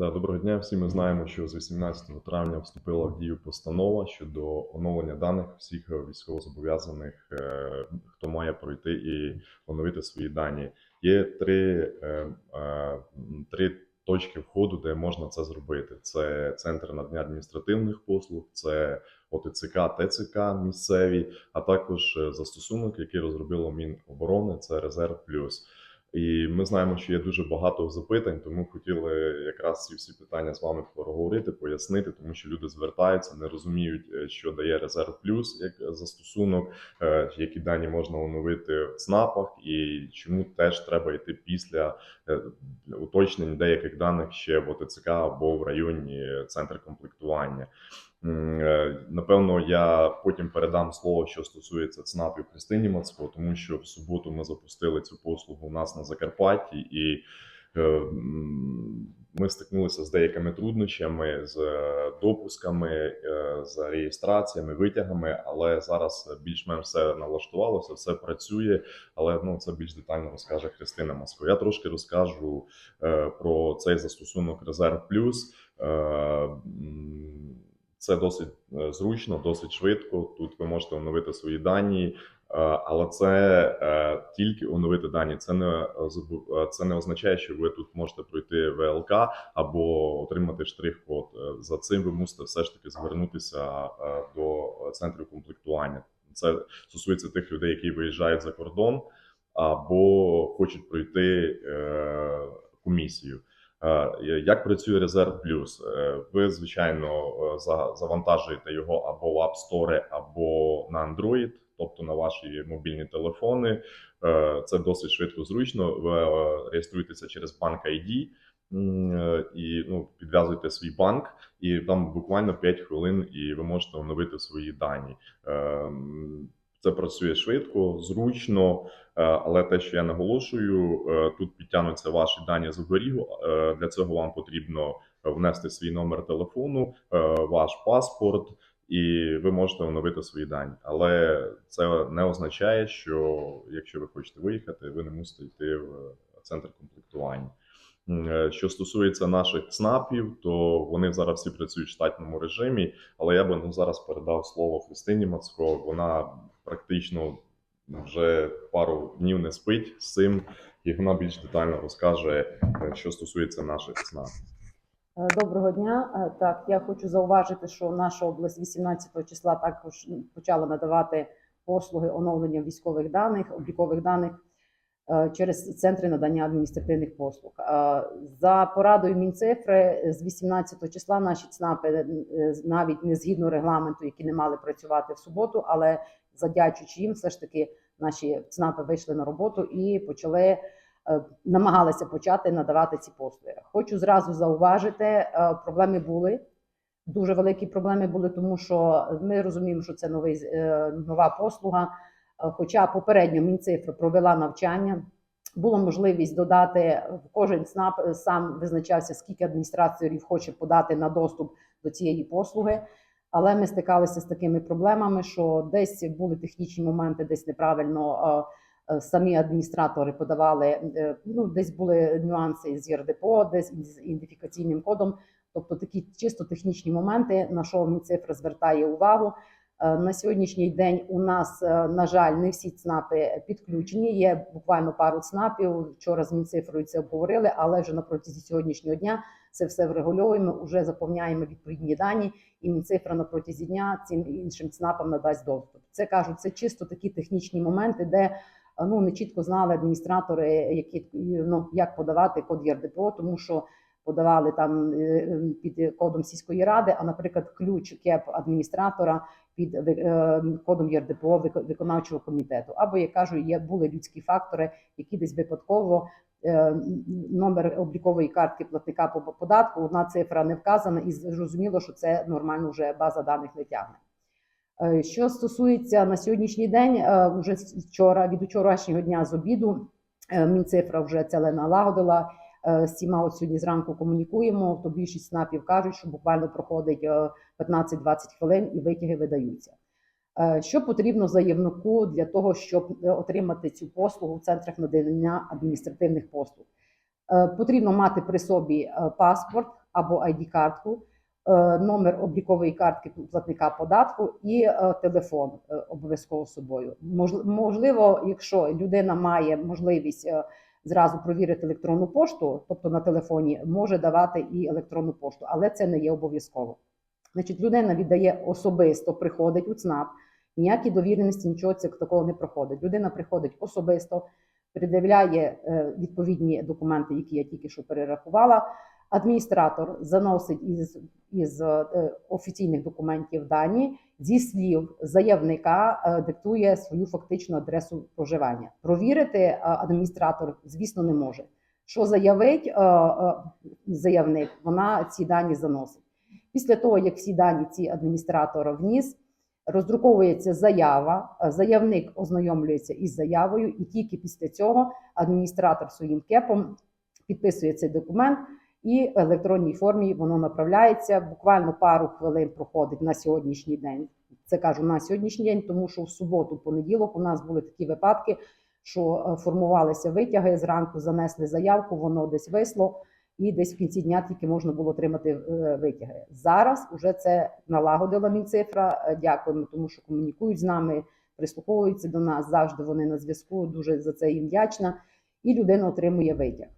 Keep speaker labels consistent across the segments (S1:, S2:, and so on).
S1: Да, доброго дня. Всі ми знаємо, що з 18 травня вступила в дію постанова щодо оновлення даних всіх військовозобов'язаних, е, хто має пройти і оновити свої дані. Є три, е, е, три точки входу, де можна це зробити. Це центр надання адміністративних послуг, це ОТЦК, ТЦК місцеві, а також застосунок, який розробило Міноборони, це Резерв Плюс. І ми знаємо, що є дуже багато запитань, тому хотіли якраз ці всі питання з вами проговорити, пояснити, тому що люди звертаються, не розуміють, е, що дає резерв плюс як застосунок, е, які дані можна оновити в ЦНАПах, і чому теж треба йти після е, уточнень деяких даних ще в ОТЦК або в районні центр комплектування. Е, Напевно, я потім передам слово, що стосується ЦНАПів Христині Мацко, тому що в суботу ми запустили цю послугу у нас на Закарпатті, і е, ми стикнулися з деякими труднощами, з е, допусками, з реєстраціями, витягами, але зараз більш-менш все налаштувалося, все працює. Але ну це більш детально розкаже Христина Мацко. Я трошки розкажу про цей застосунок Резерв Плюс. Це досить е, зручно, досить швидко. Тут ви можете оновити свої дані, е, але це е, тільки оновити дані. Це не це не означає, що ви тут можете пройти ВЛК або отримати штрих-код. За цим ви мусите все ж таки звернутися до центрів комплектування. Це стосується тих людей, які виїжджають за кордон або хочуть пройти комісію. Е, Як працює резерв плюс? Е, Ви, звичайно, е, завантажуєте його або в App Store, або на Android, тобто на ваші мобільні телефони. Це досить швидко зручно. Ви реєструєтеся через банк ID і ну, підв'язуєте свій банк, і там буквально 5 хвилин, і ви можете оновити свої дані. Це працює швидко, зручно. Е, Але те, що я наголошую, е, тут підтягнуться ваші дані з оберігу. Е, Для цього вам потрібно внести свій номер телефону, ваш паспорт, і ви можете оновити свої дані. Але це не означає, що якщо ви хочете виїхати, ви не мусите йти в центр комплектування. Що стосується наших ЦНАПів, то вони зараз всі працюють в штатному режимі. Але я би ну, зараз передав слово Христині Мацко. Вона практично вже пару днів не спить з цим, і вона більш детально розкаже, е, що стосується наших ЦНАП.
S2: Е, Доброго дня. Е, Так, я хочу зауважити, що наша область 18 числа також почала надавати послуги оновлення військових даних, облікових даних через центри надання адміністративних послуг. За порадою Мінцифри з 18 числа наші ЦНАПи навіть не згідно регламенту, які не мали працювати в суботу, але задячуючи їм, все ж таки наші ЦНАПи вийшли на роботу і почали е, намагалися почати надавати ці послуги. Хочу зразу зауважити, е, проблеми були. Дуже великі проблеми були, тому що ми розуміємо, що це новий, е, нова послуга. Хоча попередньо Мінцифра провела навчання, була можливість додати в кожен ЦНАП сам визначався, скільки адміністраторів хоче подати на доступ до цієї послуги. Але ми стикалися з такими проблемами, що десь були технічні моменти, десь неправильно е, самі адміністратори подавали. е, Ну, десь були нюанси з ЄРДПО, десь з ідентифікаційним кодом. Тобто такі чисто технічні моменти, на що Мінцифра звертає увагу. Е, На сьогоднішній день у нас, на жаль, не всі ЦНАПи підключені. Є буквально пару ЦНАПів. Вчора з Мінцифрою це обговорили, але вже на протязі сьогоднішнього дня це все врегульовуємо, вже заповняємо відповідні дані, і Мінцифра на протязі дня цим іншим ЦНАПам надасть доступ. Це кажуть, це чисто такі технічні моменти, де е, ну не чітко знали адміністратори, які ну як подавати код ЄРДПО, тому що подавали там е, під кодом сільської ради, а, наприклад, ключ кеп адміністратора під е, кодом ЄРДПО виконавчого комітету. Або я кажу, є були людські фактори, які десь випадково е, номер облікової картки платника по податку, одна цифра не вказана, і зрозуміло, що це нормально вже база даних не тягне. Е, Що стосується на сьогоднішній день, е, вже вчора від вчорашнього дня з обіду е, Мінцифра вже це налагодила. Е, З цими от сьогодні зранку комунікуємо. То більшість снапів кажуть, що буквально проходить е, 15-20 хвилин і витяги видаються. Е, Що потрібно заявнику для того, щоб е, отримати цю послугу в центрах надання адміністративних послуг? Е, Потрібно мати при собі паспорт, або ID-картку, е, номер облікової картки платника податку і телефон обов'язково з собою. Можливо, якщо людина має можливість зразу провірити електронну пошту, тобто на телефоні, може давати і електронну пошту, але це не є обов'язково. Значить, людина віддає особисто, приходить у ЦНАП, ніякі довіреності, нічого такого не проходить. Людина приходить особисто, пред'являє е, відповідні документи, які я тільки що перерахувала. Адміністратор заносить із, із е, офіційних документів дані зі слів заявника, е, диктує свою фактичну адресу проживання. Провірити адміністратор, звісно, не може. Що заявить заявник, вона ці дані заносить. Після того, як всі дані ці адміністратор вніс, роздруковується заява, е, заявник ознайомлюється із заявою, і тільки після цього адміністратор своїм кепом підписує цей документ, і в електронній формі воно направляється. Буквально пару хвилин проходить на сьогоднішній день. Це кажу на сьогоднішній день, тому що в суботу, понеділок, у нас були такі випадки, що е, формувалися витяги зранку, занесли заявку, воно десь висло, і десь в кінці дня тільки можна було отримати е, витяги. Зараз уже це налагодила Мінцифра. Е, Дякуємо, тому що комунікують з нами, прислуховуються до нас. Завжди вони на зв'язку. Дуже за це їм вдячна. І людина отримує витяг.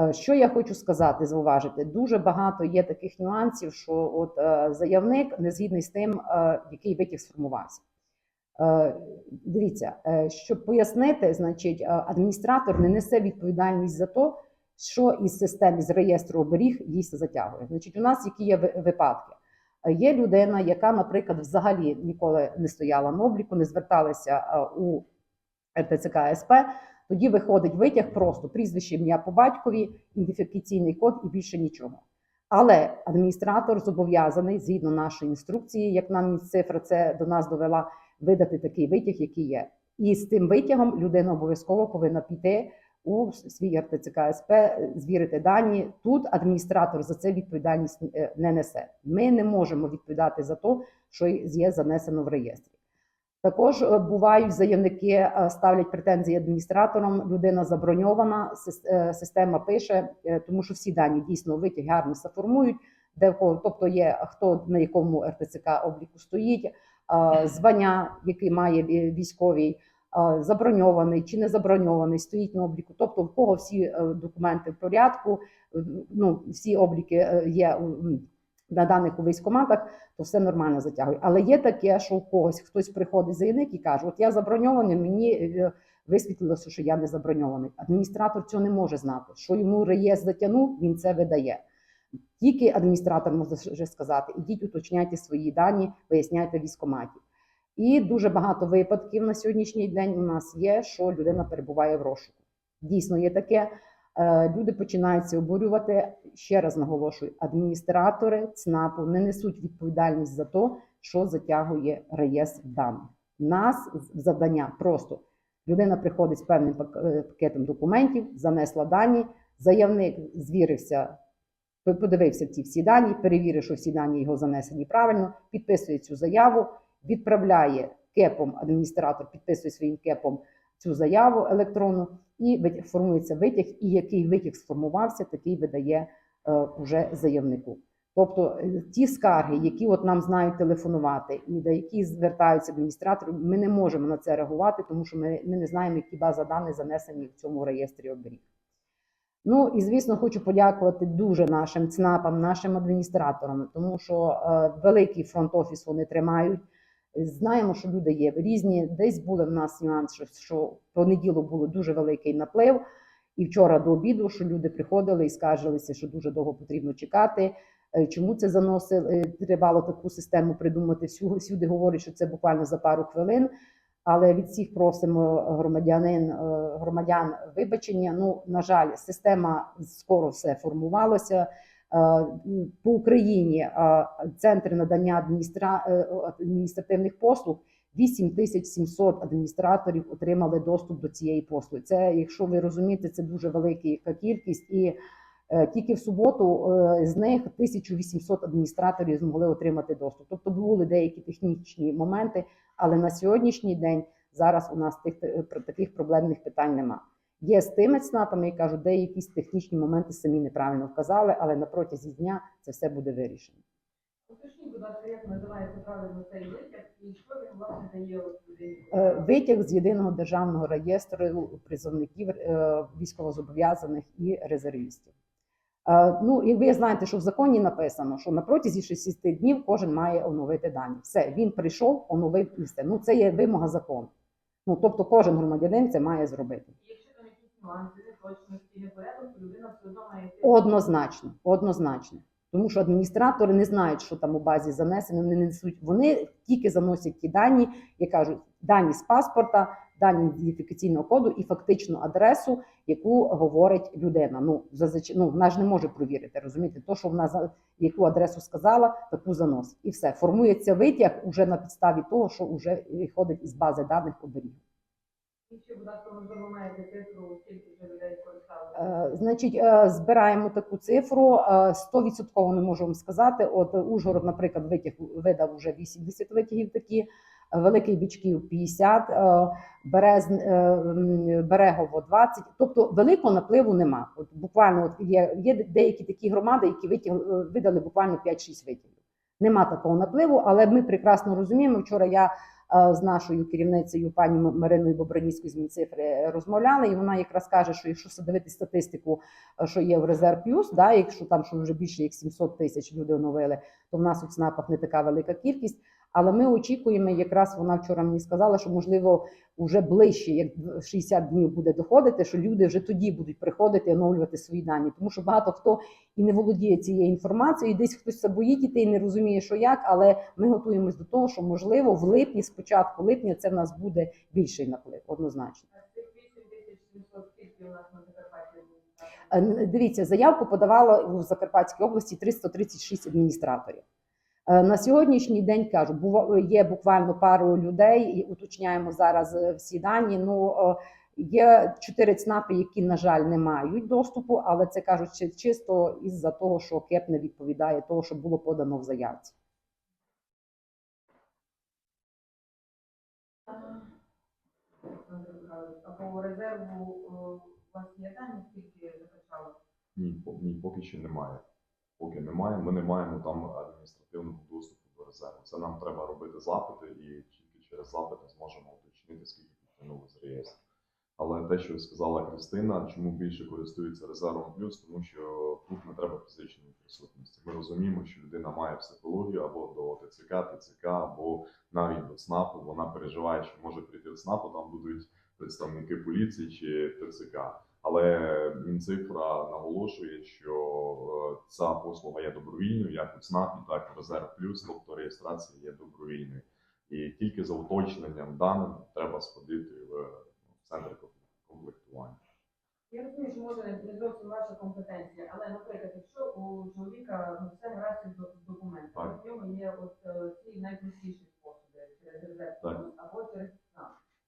S2: Е, Що я хочу сказати, зауважити, дуже багато є таких нюансів, що от заявник не згідний з тим, який витяг сформувався. Дивіться, щоб пояснити, значить, адміністратор не несе відповідальність за те, що із системи з реєстру оберіг їй затягує. Значить, у нас які є випадки. Є людина, яка, наприклад, взагалі ніколи не стояла на обліку, не зверталася у РТЦК СП. Тоді виходить витяг просто прізвище, ім'я по батькові, ідентифікаційний код і більше нічого. Але адміністратор зобов'язаний згідно нашої інструкції, як нам цифра це до нас довела, видати такий витяг, який є. І з тим витягом людина обов'язково повинна піти у свій РТЦК СП, звірити дані. Тут адміністратор за це відповідальність е, не несе. Ми не можемо відповідати за те, що є занесено в реєстрі. Також е, бувають заявники е, ставлять претензії адміністраторам. Людина заброньована, система пише, тому що всі дані дійсно витяг гарно заформують, де тобто є хто на якому РТЦК обліку стоїть, звання, який має ві- військовий, заброньований чи не заброньований, стоїть на обліку. Тобто, в кого всі е, документи в порядку, е, ну всі обліки е, є на даних у військкоматах, то все нормально затягує. Але є таке, що у когось хтось приходить заявник і каже: От я заброньований, мені е, висвітлилося, що я не заброньований. Адміністратор цього не може знати. Що йому реєстр затягнув, він це видає. Тільки адміністратор може вже сказати: ідіть, уточняйте свої дані, виясняйте в військкоматі. І дуже багато випадків на сьогоднішній день у нас є, що людина перебуває в розшуку. Дійсно є таке. Е, Люди починаються обурювати. Ще раз наголошую: адміністратори ЦНАПу не несуть відповідальність за те, що затягує реєстр даних. Нас завдання просто людина приходить з певним е, пакетом документів, занесла дані, заявник звірився, подивився ці всі дані, перевірив, що всі дані його занесені правильно, підписує цю заяву, відправляє кепом адміністратор, підписує своїм кепом цю заяву електронну, і формується витяг, і який витяг сформувався, такий видає е, уже заявнику. Тобто е, ті скарги, які от нам знають телефонувати, і до які звертаються адміністратори, ми не можемо на це реагувати, тому що ми, ми не знаємо, які бази даних занесені в цьому реєстрі оберіг. Ну і звісно, хочу подякувати дуже нашим ЦНАПам, нашим адміністраторам, тому що е, великий фронт-офіс вони тримають. Знаємо, що люди є різні. Десь були в нас нюанс, що, що понеділок було дуже великий наплив, і вчора до обіду, що люди приходили і скаржилися, що дуже довго потрібно чекати. Е, Чому це заносили? Тривало таку систему придумати. Всю- Всюди говорять, що це буквально за пару хвилин. Але від всіх просимо громадянин, е, громадян вибачення. Ну, на жаль, система скоро все формувалося. Е, По Україні е, центри надання е, адміністративних послуг 8700 адміністраторів отримали доступ до цієї послуги. Це, якщо ви розумієте, це дуже велика кількість, і тільки в суботу з них 1800 адміністраторів змогли отримати доступ. Тобто були деякі технічні моменти, але на сьогоднішній день зараз у нас тих таких проблемних питань нема. Є з тими ЦНАПами, і кажуть, де якісь технічні моменти самі неправильно вказали, але на протязі дня це все буде вирішено.
S3: Уточніть, будь ласка, як називається правильно цей витяг і що він власне дає?
S2: Е, Витяг з єдиного державного реєстру призовників е, військовозобов'язаних і резервістів. Е, Ну, і ви знаєте, що в законі написано, що на протязі 60 днів кожен має оновити дані. Все, він прийшов, оновив і все. Ну, це є вимога закону. Ну, тобто кожен громадянин це має зробити. Однозначно, однозначно. Тому що адміністратори не знають, що там у базі занесено, вони не несуть. Вони тільки заносять ті дані, як кажуть, дані з паспорта, дані ідентифікаційного коду і фактичну адресу, яку говорить людина. Ну зазвичай ну, вона ж не може провірити. Розумієте, то, що вона за яку адресу сказала, таку заносить. І все формується витяг уже на підставі того, що вже виходить із бази даних оберіг.
S3: І будь ласка, можливо, маєте цифру, скільки вже.
S2: Е, Значить, е, збираємо таку цифру. е, 100% не можу вам сказати. От Ужгород, наприклад, витяг видав вже 80 витягів такі. Великий Бічків 50, е, Берез, Берегово 20. Тобто великого напливу нема. От буквально от є, є деякі такі громади, які витяг, е, видали буквально 5-6 витягів. Нема такого напливу, але ми прекрасно розуміємо. Вчора я з нашою керівницею пані Мариною Бобраніською з Мінцифри розмовляли, і вона якраз каже, що якщо дивитися статистику, е, що є в резерв плюс, да, якщо там що вже більше як 700 тисяч людей оновили, то в нас у ЦНАПах не така велика кількість. Але ми очікуємо, якраз вона вчора мені сказала, що можливо вже ближче, як 60 днів буде доходити, що люди вже тоді будуть приходити і оновлювати свої дані, тому що багато хто і не володіє цією інформацією, і десь хтось це боїть іти і не розуміє, що як, але ми готуємось до того, що можливо в липні, спочатку липня, це в нас буде більший наплив, однозначно.
S3: А з цих 8700 нас на Закарпатті
S2: Е, Дивіться, заявку подавало у Закарпатській області 336 адміністраторів. Е, На сьогоднішній день кажу, бува- є буквально пару людей, і уточняємо зараз е, всі дані. Ну е, є чотири ЦНАПи, які, на жаль, не мають доступу, але це кажуть чисто із-за того, що КЕП не відповідає того, що було подано в заявці.
S3: Олександр Михайлович, а по резерву у вас є дані, скільки закачало?
S1: Ні, поки що немає. Поки немає, ми не маємо там адміністративного доступу до резерву. Це нам треба робити запити, і тільки через запити зможемо уточнити, скільки підтягнули з реєстру. Але те, що сказала Кристина, чому більше користуються резервом плюс, тому що тут не треба фізичної присутності. Ми розуміємо, що людина має психологію або до ТЦК, ТЦК, або навіть до ЦНАПу. Вона переживає, що може прийти до ЦНАПу, там будуть представники поліції чи ТЦК. Але Мінцифра наголошує, що е, ця послуга є добровільною, як у ЦНАПі, так і Резерв Плюс, тобто реєстрація є добровільною. І тільки за уточненням даних треба сходити в центр комплектування.
S3: Я розумію, що може не зовсім ваша компетенція, але, наприклад, якщо у чоловіка ну, все із док- документами, в ньому є от е, ці найпростіші способи через резерв або через.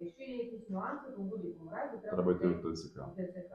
S3: Якщо є якісь нюанси, то в будь-якому разі треба,
S1: Треба йти ТЦК.
S3: ТЦК.